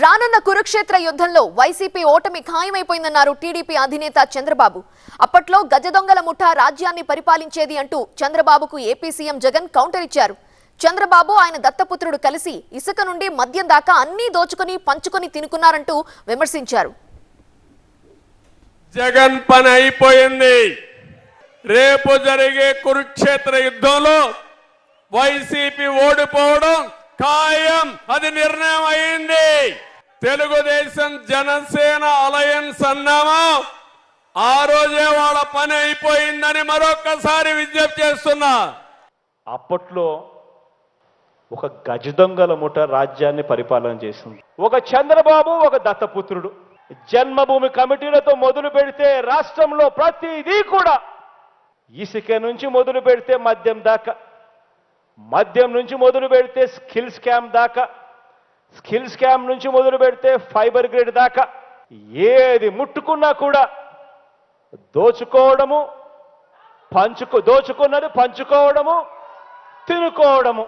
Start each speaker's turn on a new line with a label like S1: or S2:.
S1: రానున్న కురుక్షేత్ర యుద్ధంలో వైసీపీ ఓటమి ఖాయమైపోయిందన్నారు టీడీపీ అధినేత చంద్రబాబు. అప్పట్లో గజదొంగల ముఠా రాజ్యాన్ని పరిపాలించేది అంటూ చంద్రబాబుకు ఏపీ సీఎం జగన్ కౌంటర్ ఇచ్చారు చంద్రబాబు ఆయన దత్తపుత్రుడు కలిసి ఇసుక నుండి మద్యం దాకా అన్నీ దోచుకుని పంచుకొని తినుకున్నారంటూ విమర్శించారు.
S2: జగన్ పని అయిపోయింది రేపు జరిగే కురుక్షేత్ర యుద్ధంలో వైసీపీ ఓడిపోవడం ఖాయం అది నిర్ణయం అయింది తెలుగుదేశం జనసేన అలయన్స్ అన్నామా. ఆ రోజే వాళ్ళ పని అయిపోయిందని మరొక్కసారి విజ్ఞప్తి చేస్తున్నా.
S3: అప్పట్లో ఒక గజ దొంగల ముఠ రాజ్యాన్ని పరిపాలన చేసింది. ఒక చంద్రబాబు ఒక దత్తపుత్రుడు. జన్మభూమి కమిటీలతో మొదలు పెడితే రాష్ట్రంలో ప్రతిదీ కూడా ఇసుక నుంచి మొదలు పెడితే మద్యం దాకా. మద్యం నుంచి మొదలు పెడితే స్కిల్ స్కామ్ దాకా స్కిల్ స్కామ్ నుంచి మొదలు పెడితే ఫైబర్ గ్రిడ్ దాకా ఏది ముట్టుకున్నా కూడా దోచుకోవడము పంచుకో దోచుకున్నది పంచుకోవడము తినుకోవడము.